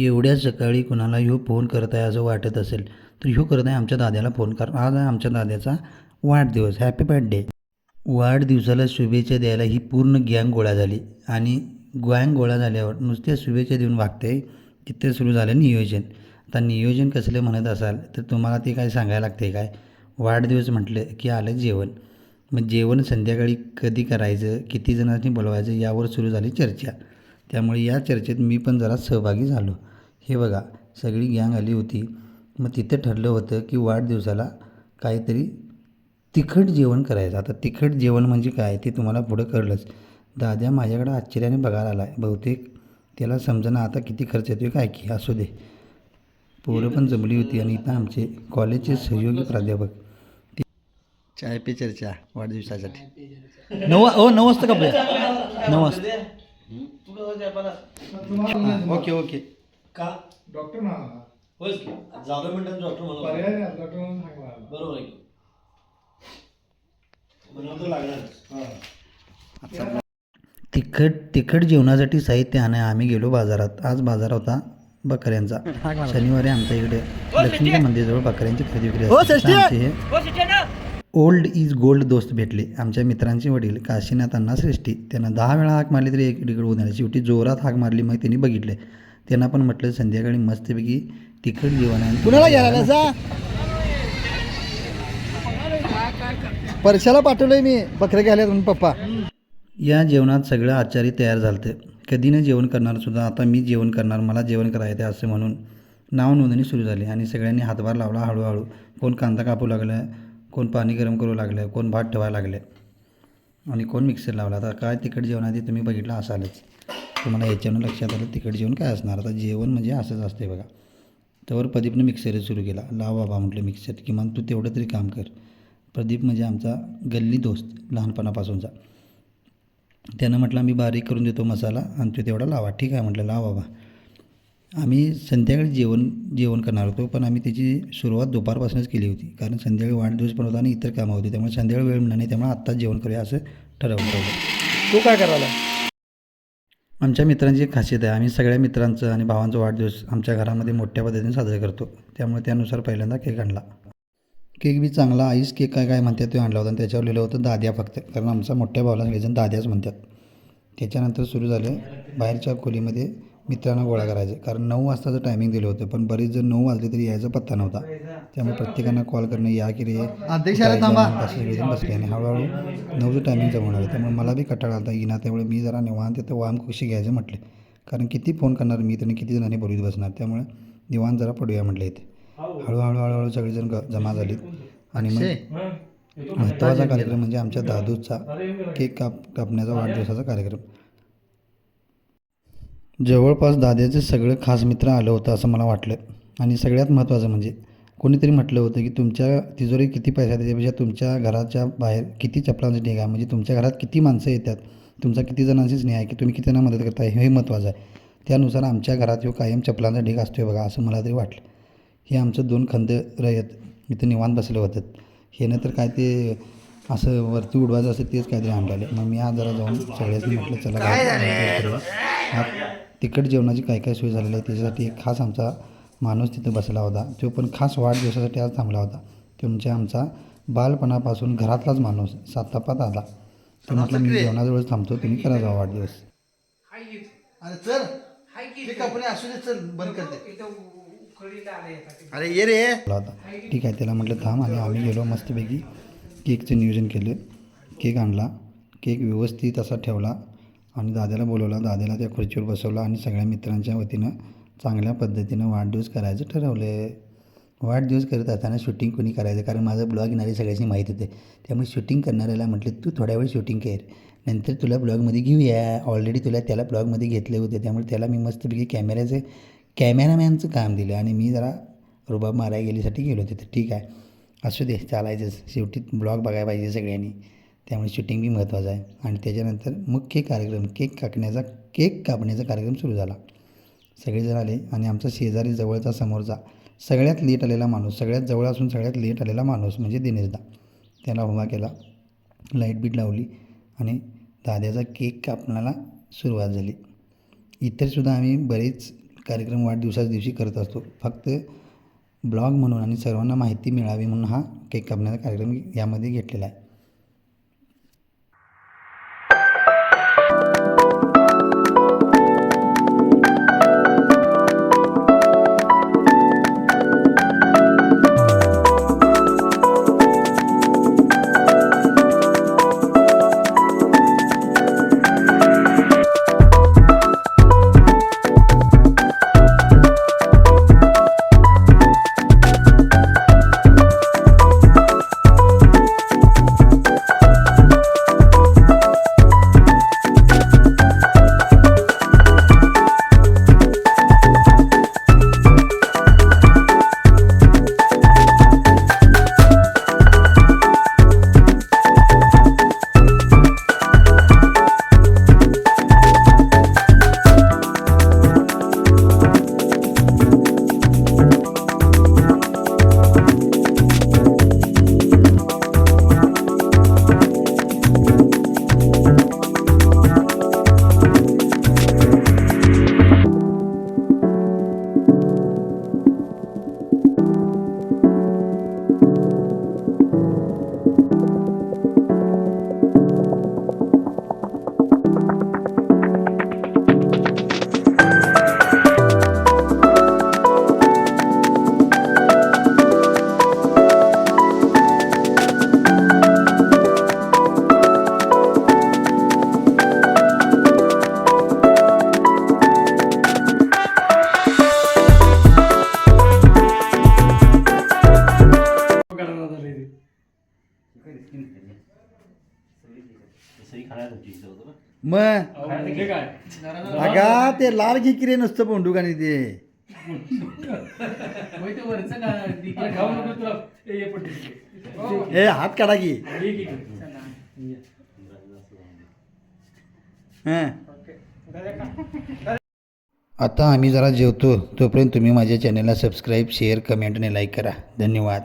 एवढ्या सकाळी कुणाला ह्यो फोन करत आहे असं वाटत असेल तर ह्यो करत आहे आमच्या दाद्याला फोन कर. आज आहे आमच्या दाद्याचा वाढदिवस. हॅपी बर्थडे वाढदिवसाला शुभेच्छा द्यायला ही पूर्ण गँग गोळा झाली. आणि गँग गोळा झाल्यावर नुसत्या शुभेच्छा देऊन वागते तिथे सुरू झालं नियोजन. आता नियोजन कसलं म्हणत असाल तर तुम्हाला ते काय सांगायला लागते काय? वाढदिवस म्हटलं की आलं जेवण. मग जेवण संध्याकाळी कधी करायचं किती जणांनी बोलवायचं यावर सुरू झाली चर्चा. त्यामुळे या चर्चेत मी पण जरा सहभागी झालो. हे बघा सगळी गँग आली होती. मग तिथं ठरलं होतं की वाढदिवसाला काहीतरी तिखट जेवण करायचं. आता तिखट जेवण म्हणजे काय? ते तुम्हाला पुढं कळलंच. दाद्या माझ्याकडे आश्चर्याने बघायला आला आहे बहुतेक त्याला समजणं आता किती खर्च येतो काय की? असू दे. पोरं पण जमली होती आणि इथं आमचे कॉलेजचे सहयोगी प्राध्यापक. ते चाय पे चर्चा वाढदिवसासाठी. नऊ ओ हो, नऊ वाजता का नऊ वाजता. Okay okay. का? डॉक्टर ना होयच की. जाधव मिनिटात डॉक्टर म्हणून. पर्याय नाही डॉक्टर म्हणून बरोबर आहे की. म्हणून तर लागणारच तिखट तिखट जेवणासाठी साहित्य आणाय आम्ही गेलो बाजारात. आज बाजार होता बकऱ्यांचा. शनिवारी आमच्या इकडे लक्ष्मी मंदिराजवळ बकऱ्यांची खरेदी विक्री असते. आमचे हे ओल्ड इज गोल्ड दोस्त भेटले. आमच्या मित्रांचे वडील काशीनाथ अण्णा श्रेष्ठी. त्यांना दहा वेळा हाक मारली तरी एक होऊन आले शेवटी जोरात हाक मारली मग त्यांनी बघितले. त्यांना पण म्हटलं संध्याकाळी मस्तपैकी तिखट जेवण आहे कुणाला घ्यायला जा परशाला पाठवलंय मी. बकऱ्या घ्यायला म्हणून पप्पा. या जेवणात सगळं आचारी तयार झालं कधी न जेवण करणार सुद्धा आता मी जेवण करणार मला जेवण करायचं असं म्हणून नाव नोंदणी सुरू झाली आणि सगळ्यांनी हातभार लावला हळूहळू. कोण कांदा कापू लागलं कोण पाणी गरम करू लागलं कोण भात ठेवायला लागले आणि कोण मिक्सर लावला. आता काय तिकट जेवण आहे ते तुम्ही बघितलं असालच. तुम्हाला याच्यानं लक्षात आलं तिकट जेवण काय असणार? आता जेवण म्हणजे असंच असते बघा. त्यावर प्रदीपनं मिक्सरच सुरू केला. लाव बाबा म्हटलं मिक्सर किमान तू तेवढं तरी काम कर. प्रदीप म्हणजे आमचा गल्ली दोस्त लहानपणापासूनचा. त्यानं म्हटलं मी बारीक करून देतो मसाला आणि तो तेवढा लावा. ठीक आहे म्हटलं लाव बाबा. आम्ही संध्याकाळी जेवण जेवण करणार होतो पण आम्ही त्याची सुरुवात दुपारपासूनच केली होती. कारण संध्याकाळी वाढदिवस पण होता आणि इतर कामं होती. त्यामुळे संध्याकाळी वेळ मिळणार नाही त्यामुळे आत्ताच जेवण करूया असं ठरवलं होतं. तू काय करायला? आमच्या मित्रांची एक खासियत आहे. आम्ही सगळ्या मित्रांचं आणि भावांचा वाढदिवस आमच्या घरामध्ये मोठ्या पद्धतीने साजरा करतो. त्यामुळे त्यानुसार पहिल्यांदा केक आणला. केक बी चांगला. आईस केक काय काय म्हणतात ते आणला होता आणि त्याच्यावर लिहिलं होतं दाद्या फक्त. कारण आमचा मोठ्या भावाला सगळेजण दाद्याच म्हणतात त्याच्यानंतर सुरू झालं बाहेरच्या खोलीमध्ये मित्रांना गोळा करायचं. कारण नऊ वाजताचं टायमिंग दिलं होतं. पण बरीच जर नऊ वाजले तरी यायचा पत्ता नव्हता. त्यामुळे प्रत्येकांना कॉल करणं या की रे अध्यक्षाला बसले आणि हळूहळू नऊचं टायमिंग जमवणार आहे त्यामुळे मला बी कटाळा आला येणार त्यामुळे मी जरा निवांत तिथं वाम खुशी घ्यायचं म्हटले. कारण किती फोन करणार मी? त्यांनी किती जणांनी बोलवीत बसणार? त्यामुळे निवांत जरा पडूया म्हटलं इथे. हळूहळू हळूहळू सगळेजण जमा झालीत. आणि मग महत्त्वाचा कार्यक्रम म्हणजे आमच्या दादूचा केक काप कापण्याचा वाढदिवसाचा कार्यक्रम. जवळपास दाद्याचे सगळं खास मित्र आलं होतं असं मला वाटलं. आणि सगळ्यात महत्त्वाचं म्हणजे कोणीतरी म्हटलं होतं की तुमच्या तिजोरी किती पैसा त्याच्यापेक्षा तुमच्या घराच्या बाहेर किती चपलांचं ढिग आहे म्हणजे तुमच्या घरात किती माणसं येतात तुमचा किती जणांची स्नेह आहे की तुम्ही किती त्यांना मदत करताय हे महत्त्वाचं आहे. त्यानुसार आमच्या घरात ह्यो कायम चपलांचा ढीग असतोय बघा असं मला तरी वाटलं. हे आमचं दोन खंद रयत इथं निवांत बसले होतं हे तर काय ते असं वरती उडवायचं असं तेच काहीतरी आणलेलं मग मी आज जरा जाऊन सगळ्यांनी म्हटलं चला. हा तिखट जेवणाची काय काय सोय झालेली आहे. त्याच्यासाठी एक खास आमचा माणूस तिथं बसला होता. तो पण खास वाढदिवसासाठी आज थांबला होता. तुमच्या आमचा बालपणापासून घरातलाच माणूस सातापात आला. तो म्हटलं मी जेवणाजवळच थांबतो. तुम्ही करा जावा वाढदिवस. अरे चल. ते? कपडे असू दे चल बंद करते. अरे ये रे. आला होता ठीक आहे त्याला म्हटलं थांब आणि आम्ही गेलो मस्तपैकी केकचं नियोजन केलं. केक आणला. केक व्यवस्थित असा ठेवला. आणि दादाला बोलवला. दादाला त्या खुर्चीवर बसवला आणि सगळ्या मित्रांच्या वतीनं चांगल्या पद्धतीनं वाढदिवस करायचं ठरवलं. वाढदिवस करत असताना शूटिंग कोणी करायचं? कारण माझं ब्लॉग येणारी सगळ्याची माहीत होते. त्यामुळे शूटिंग करणाऱ्याला म्हटलं तू थोड्या वेळ शूटिंग कर. नंतर तुला ब्लॉगमध्ये घेऊया. ऑलरेडी तुला त्याला ब्लॉगमध्ये घेतले होते. त्यामुळे त्याला मी मस्तपैकी कॅमेऱ्याचं कॅमेरामॅनचं काम दिलं आणि मी जरा रुबाब मारायला गेलीसाठी गेलो होते. तर ठीक आहे. असू दे चालायचंच. शेवटी ब्लॉग बघायला पाहिजे सगळ्यांनी. त्यामुळे शूटिंग बी महत्त्वाचं आहे. आणि त्याच्यानंतर मुख्य कार्यक्रम केक कापण्याचा केक कापण्याचा कार्यक्रम सुरू झाला. सगळेजण आले आणि आमचा शेजारी जवळचा समोरचा सगळ्यात लेट आलेला माणूस सगळ्यात जवळ असून सगळ्यात लेट आलेला माणूस म्हणजे दिनेशदा. त्याला उभा केला लाइट बीट लावली आणि दाद्याचा केक कापण्याला सुरुवात झाली. इतरसुद्धा आम्ही बरेच कार्यक्रम वाढदिवसाच दिवशी करत असतो. फक्त ब्लॉग म्हणून आणि सर्वांना माहिती मिळावी म्हणून हा केक कापण्याचा कार्यक्रम यामध्ये घेतलेला आहे. खाण्यात होती मग? म्हणजे काय? अगा ते लाल घे की रे नुसतं बोंडूक आणि ते अरे खाऊ नको तुला. ए, ये पण ठीक आहे. ए हात काढा की. ये की इकडे. हां. आता आम्ही जरा जेवतो तोपर्यंत तुम्ही माझ्या चॅनलला सबस्क्राईब शेअर कमेंट आणि लाईक करा. धन्यवाद.